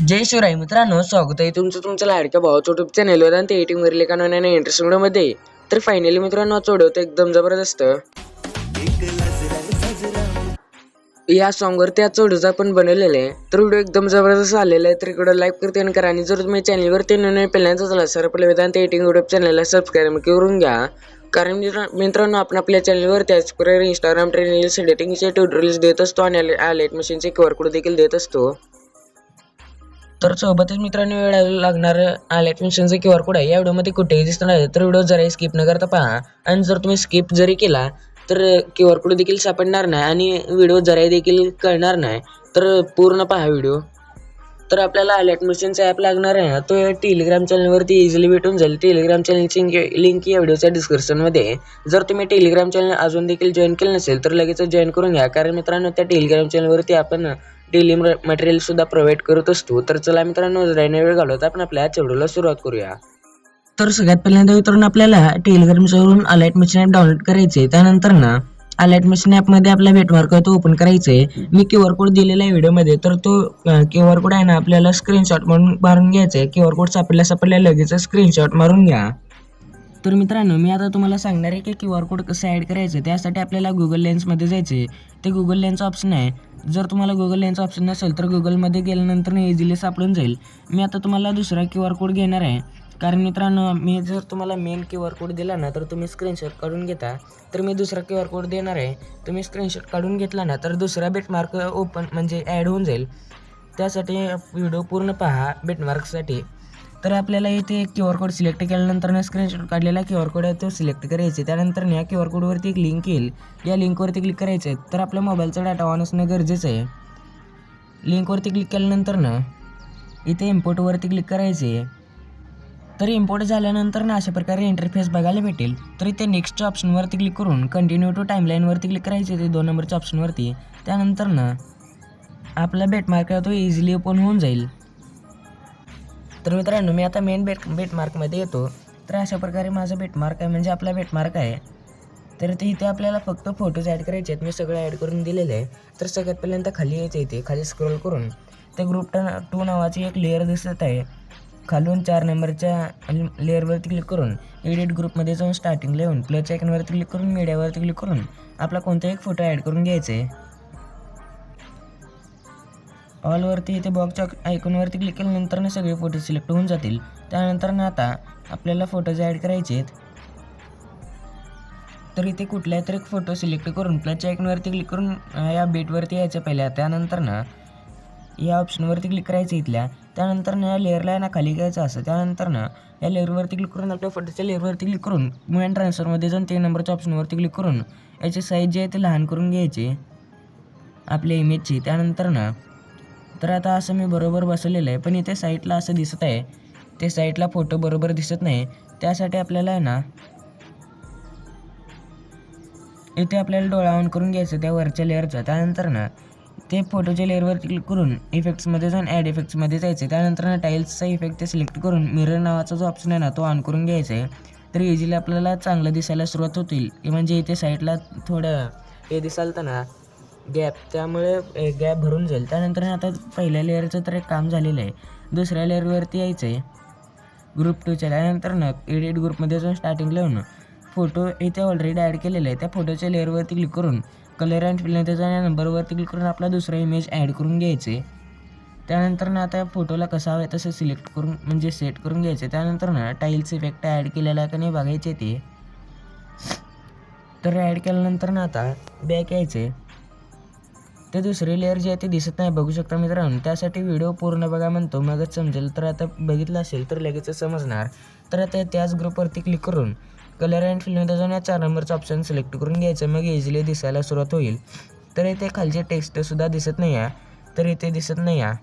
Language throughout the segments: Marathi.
जय शिवराय मित्रांनो स्वागत आहे तुमचं तुमच्या लाडक्या भावाचं युट्यूब चॅनेलवर आणि ते एटीमवरील एका नवीन इंटरेस्टमध्ये. तर फायनली मित्रांनो चोडवतो एकदम जबरदस्त. या सॉंगवर त्या चोडूचा पण बनवलेलं आहे. तर व्हिडिओ एकदम जबरदस्त आलेला आहे तर इकडं लाईक करते आणि करा. आणि जर तुम्ही चॅनलवरती नवीन पहिल्यांदा झाला सर आपल्या वेदांत एटिंग युट्यूब चॅनलला सबस्क्राईब करून घ्या. कारण मित्र- मित्रांनो आपण आपल्या चॅनलवर त्याचप्रकारे इंस्टाग्राम ट्रेनिंग एडिटिंगचे ट्युटोरियल्स देत असतो आणि आलेट मशीनचे क्यू आर कोड देखील देत असतो. तर सोबतच मित्रांनो वेळ लागणार आलेट मिशनचा क्यू आर कोड आहे. या व्हिडिओमध्ये कुठेही दिसणार आहे तर व्हिडिओ जरा स्किप न करता पहा. आणि जर तुम्ही स्किप जरी केला तर क्यू आर कोड देखील सापडणार नाही आणि व्हिडिओ जराही देखील कळणार नाही. तर पूर्ण पहा व्हिडिओ. तर आपल्याला अलर्ट मिशनचा ॲप लागणार आहे ना तो टेलिग्राम चॅनलवरती इझिली भेटून जाईल. टेलिग्राम चॅनलची लिंक या व्हिडिओच्या डिस्क्रिप्शनमध्ये आहे. जर तुम्ही टेलिग्राम चॅनल अजून देखील जॉईन केलं नसेल तर लगेच जॉईन करून घ्या. कारण मित्रांनो त्या टेलिग्राम चॅनलवरती आपण डेली मटेरियलसुद्धा प्रोव्हाइड करत असतो. तर चला मित्रांनो राहण्या वेळ घालवत आपण आपल्या चेडूला सुरुवात करूया. तर सगळ्यात पहिल्यांदा मित्रांनो आपल्याला टेलिग्रामच्यावरून अलर्ट मशीन ॲप डाउनलोड करायचे त्यानंतर ना अलर्ट मशीन ॲपमध्ये आपला भेटमार्क तो ओपन करायचं आहे मी क्यू आर कोड दिलेला आहे व्हिडिओमध्ये तर तो क्यू आर कोड आहे ना आपल्याला स्क्रीनशॉट म्हणून मारून घ्यायचा आहे क्यू आर कोड सापडल्या सापडल्या लगेच स्क्रीनशॉट मारून घ्या. तर मित्रांनो मी आता तुम्हाला सांगणार आहे की क्यू आर कोड कसं ॲड करायचं त्यासाठी आपल्याला गुगल लेन्समध्ये जायचं आहे ते गुगल लेन्स ऑप्शन आहे. जर तुम्हाला गुगल लेन्स ऑप्शन नसेल तर गुगलमध्ये गेल्यानंतर इझिली सापडून जाईल. मी आता तुम्हाला दुसरा क्यू आर कोड घेणार आहे. कारण मित्रांनो मी जर तुम्हाला मेन क्यू आर कोड दिला ना तर तुम्ही स्क्रीनशॉट काढून घेता. तर मी दुसरा क्यू आर कोड देणार आहे. तुम्ही स्क्रीनशॉट काढून घेतला ना तर दुसरा बेटमार्क ओपन म्हणजे ॲड होऊन जाईल. त्यासाठी व्हिडिओ पूर्ण पहा बेटमार्कसाठी तर आपल्याला इथे क्यू आर कोड सिलेक्ट केल्यानंतर स्क्रीनशॉट काढलेला क्यू आर कोड आहे तो सिलेक्ट करायचे त्यानंतर या क्यू आर कोडवरती एक लिंक येईल. या लिंकवरती क्लिक करायचं आहे. तर आपल्या मोबाईलचा डाटा ऑन असणं गरजेचं आहे. लिंकवरती क्लिक केल्यानंतर ना इथे इम्पोर्टवरती क्लिक करायचे तर इम्पोर्ट झाल्यानंतर ना अशा प्रकारे इंटरफेस बघायला भेटेल. तर इथे नेक्स्टच्या ऑप्शनवरती क्लिक करून कंटिन्यू टू टाईमलाईनवरती क्लिक करायचे ते दोन नंबरच्या ऑप्शनवरती त्यानंतर ना आपला बेटमार्क आहे तो इझिली ओपन होऊन जाईल. तर मित्रांनो मी आता मेन बेट बेटमार्कमध्ये येतो. तर अशा प्रकारे माझा बेटमार्क आहे म्हणजे आपला बेटमार्क आहे. तर ते इथे आपल्याला फक्त फोटोज ॲड करायचे आहेत. मी सगळं ॲड करून दिलेलं आहे. तर सगळ्यात पहिल्यांदा खाली यायचं इथे. खाली स्क्रोल करून. ते ग्रुप टू नावाची एक लेअर दिसत आहे. खालून चार नंबरच्या लेअरवरती क्लिक करून एडिट ग्रुपमध्ये जाऊन स्टार्टिंगला येऊन प्लस आयकनवरती क्लिक करून मीडियावरती क्लिक करून आपला कोणता एक फोटो ॲड करून घ्यायचा. आहे ऑलवरती इथे बॉक्सच्या आयकॉनवरती क्लिक केल्यानंतर ना सगळे फोटो सिलेक्ट होऊन जातील. त्यानंतर ना आता आपल्याला फोटोज ॲड करायचे आहेत. तर इथे कुठल्या तरी एक फोटो सिलेक्ट करून प्लसच्या आयकॉनवरती क्लिक करून या बेटवरती यायचं पहिल्या. त्यानंतर ना या ऑप्शनवरती क्लिक करायचं इथल्या. त्यानंतर ना या लेअरला ना खाली घ्यायचं असं. त्यानंतर ना या लेअरवरती क्लिक करून आपल्या फोटोच्या लेअरवरती क्लिक करून मूव ट्रान्सफरमध्ये जाऊन तीन नंबरच्या ऑप्शनवरती क्लिक करून याची साईज जी आहे ते लहान करून घ्यायची आपल्या इमेजची त्यानंतर ना तर आता असं मी बरोबर बसवलेलं आहे पण इथे साईटला असं दिसत आहे. ते साईटला फोटो बरोबर दिसत नाही. त्यासाठी आपल्याला आहे ना इथे आपल्याला डोळा ऑन करून घ्यायचं त्या वरच्या लेअरचा त्यानंतर ना ते फोटोच्या लेअरवरती क्लिक करून इफेक्ट्समध्ये जाऊन ॲड इफेक्ट्समध्ये जायचं त्यानंतर टाईल्सचा इफेक्ट ते सिलेक्ट करून मिरर नावाचा जो ऑप्शन आहे ना तो ऑन करून घ्यायचा आहे. तर इझिली आपल्याला चांगलं दिसायला सुरुवात होतील. म्हणजे इथे साईडला थोडं हे दिसाल तर ना गॅप त्यामुळे गॅप भरून जाईल. त्यानंतर आता पहिल्या लेअरचं तर एक काम झालेलं आहे. दुसऱ्या लेअरवरती यायचं आहे ग्रुप टूच्या त्यानंतर ना एडिट ग्रुपमध्ये जाऊन स्टार्टिंगला येऊन फोटो इथे ऑलरेडी ॲड केलेला आहे. त्या फोटोच्या लेअरवरती क्लिक करून कलर अँड फिल त्याच्या नंबरवरती क्लिक करून आपला दुसरा इमेज ॲड करून घ्यायचे. त्यानंतर ना आता फोटोला कसा हवा तसं सिलेक्ट करून म्हणजे सेट करून घ्यायचे. त्यानंतर ना टाईल्स इफेक्ट ॲड केलेला आहे का नाही बघायचे ते. तर ॲड केल्यानंतर ना आता बॅक यायचे. ते दुसरे लेअर जे आहे ते दिसत नाही बघू शकता मित्रांनो. त्यासाठी व्हिडिओ पूर्ण बघा म्हणतो. मगच समजेल. तर आता बघितलं असेल तर लगेच समजणार. तर आता त्याच ग्रुपवरती क्लिक करून कलर अँड फिल्ममध्ये जाऊन या चार नंबरचा ऑप्शन सिलेक्ट करून घ्यायचं. मग इझिली दिसायला सुरुवात होईल. तर इथे खालचे टेक्स्टसुद्धा दिसत नाही आहे. तर इथे दिसत नाही आहे.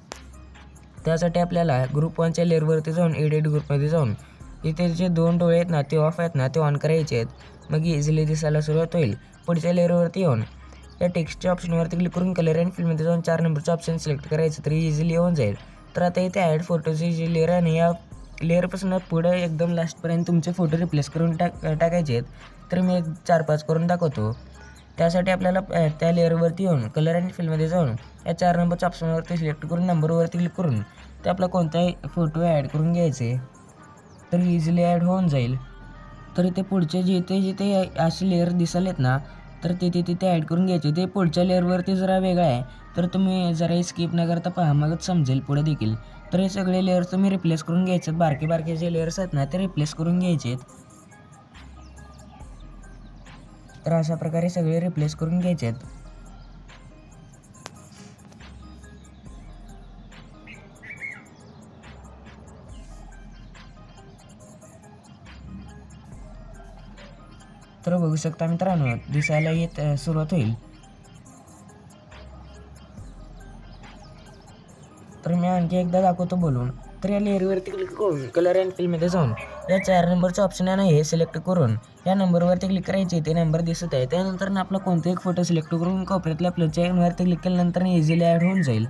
त्यासाठी आपल्याला ग्रुप वनच्या लेअरवरती जाऊन एडिट ग्रुपमध्ये जाऊन इथे जे दोन डोळे आहेत ना ते ऑफ आहेत ना ते ऑन करायचे आहेत. मग इझिली दिसायला सुरुवात होईल. पुढच्या लेअरवरती येऊन या टेक्स्टच्या ऑप्शनवरती क्लिक करून कलर अँड फिल्ममध्ये जाऊन चार नंबरचं ऑप्शन सिलेक्ट करायचं तरी इझिली येऊन जाईल. तर आता इथे ॲड फोटोची जी लेअर आहे ना या लेअरपासून पुढं एकदम लास्टपर्यंत तुमचे फोटो रिप्लेस करून टाक टाकायचे आहेत तर मी एक चार पाच करून दाखवतो. त्यासाठी आपल्याला त्या लेअरवरती येऊन कलर अँड फिल्ममध्ये जाऊन या चार नंबरच्या ऑप्शनवरती सिलेक्ट करून नंबरवरती क्लिक करून ते आपला कोणताही फोटो ॲड करून घ्यायचे. तर इझिली ॲड होऊन जाईल. तर इथे पुढचे जिथे जिथे असे लेअर दिसालेत ना तर तिथे तिथे ॲड करून घ्यायचे. ते पुढच्या लेअरवरती जरा वेगळं आहे तर तुम्ही जरा स्किप न करता पहा मगच समजेल पुढे देखील. तर हे सगळे लेअर्स तुम्ही रिप्लेस करून घ्यायचे. बारके बारके जे लेअर्स आहेत ना ते रिप्लेस करून घ्यायचे. तर अशा प्रकारे सगळे रिप्लेस करून घ्यायचे. आहेत तर बघू शकता मित्रांनो दिसायला येत सुरुवात होईल. आणखी एकदा दाखवतो बोलून. तर या लेअरवरती क्लिक करून कलर अँड फिल्ममध्ये जाऊन या चार नंबरचं ऑप्शन आहे हे सिलेक्ट करून या नंबरवरती क्लिक करायचे ते नंबर दिसत आहे. त्यानंतर आपला कोणता एक फोटो सिलेक्ट करून कॉपऱ्यातल्या प्लसच्या वरती क्लिक केल्यानंतर इझिली ॲड होऊन जाईल.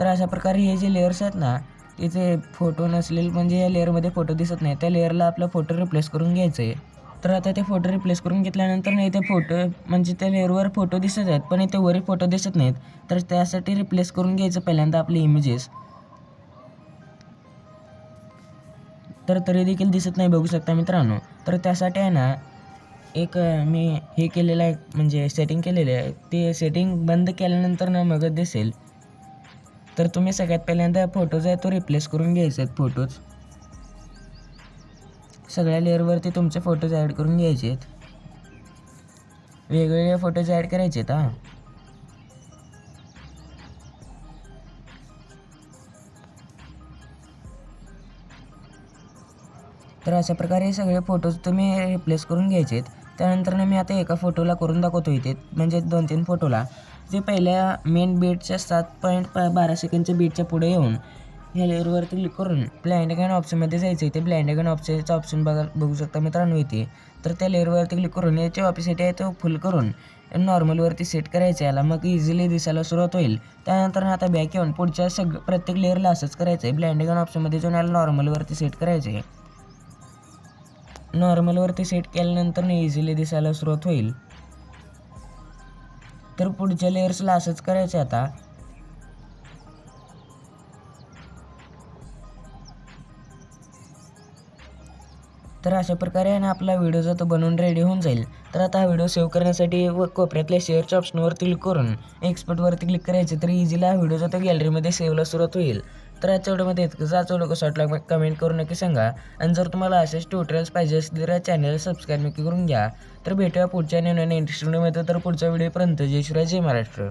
तर अशा प्रकारे हे जे लेअर्स आहेत ना तिथे फोटो नसलेले म्हणजे या लेअरमध्ये फोटो दिसत नाही त्या लेअरला आपला फोटो रिप्लेस करून घ्यायचं आहे. तर आता ते फोटो रिप्लेस करून घेतल्यानंतर नाही ते फोटो म्हणजे त्या लेअरवर फोटो दिसत आहेत पण इथे वरील फोटो दिसत नाहीत. तर त्यासाठी रिप्लेस करून घ्यायचं पहिल्यांदा आपले इमेजेस तर तरी देखील दिसत नाही बघू शकता मित्रांनो. तर त्यासाठी आहे ना एक मी हे केलेलं आहे म्हणजे सेटिंग केलेलं आहे. ते सेटिंग बंद केल्यानंतर ना मगच दिसेल. तर तुम्ही सगळ्यात पहिल्यांदा फोटोज आहे तो रिप्लेस करून घ्यायचे आहेत फोटोज सगळ्या लेअरवरती तुमचे फोटोज ॲड करून घ्यायचे आहेत. वेगवेगळे फोटोज ॲड करायचे आहेत हां. तर अशा प्रकारे सगळे फोटोज तुम्ही रिप्लेस करून घ्यायचे आहेत. त्यानंतर ना मी आता एका फोटोला करून दाखवतो इथे म्हणजे दोन तीन फोटोला. जे पहिल्या मेन बीटच्या सात पॉईंट बारा सेकंडच्या बीटच्या पुढे येऊन ह्या लेअरवरती क्लिक करून ब्लाइंड अगॅन ऑप्शनमध्ये जायचं इथे ब्लाइंड अगॅन ऑप्शनचा ऑप्शन बघा बघू शकता मित्रांनो इथे. तर त्या लेअरवरती क्लिक करून याची ऑपिसिटी आहे तो फुल करून नॉर्मलवरती सेट करायचं याला मग इझिली दिसायला सुरुवात होईल. त्यानंतर ना आता बॅक येऊन पुढच्या सग प्रत्येक लेअरला असंच करायचं आहे ब्लाइंड अगॅन ऑप्शनमध्ये जाऊन याला नॉर्मलवरती सेट करायचं आहे. नॉर्मलवरती सेट केल्यानंतर इझिली दिसायला सुरुवात होईल. तर पुढच्या लेअर्सला असंच करायचं आता. अशा प्रकारे आहे ना आपला व्हिडिओ जो तो बनवून रेडी होऊन जाईल. तर आता हा व्हिडिओ सेव्ह करण्यासाठी व कोपऱ्यातल्या शेअरच्या ऑप्शनवर क्लिक करून एक्सपर्टवरती क्लिक करायचे तर इझिली हा व्हिडिओ जो तो गॅलरीमध्ये सेव्हला सुरुवात होईल. तर आजच्या व्हिडिओमध्ये इतकं जायचं लोक शॉर्टला कमेंट करू नक्की सांगा. आणि जर तुम्हाला असेच ट्युटोरियल्स पाहिजे असतील तर चॅनल सबस्क्राईब नक्की करून घ्या. तर भेटूया पुढच्या नवीन इंटरेस्टिंग व्हिडिओमध्ये तर पुढच्या व्हिडिओपर्यंत जय शिवराय जय महाराष्ट्र.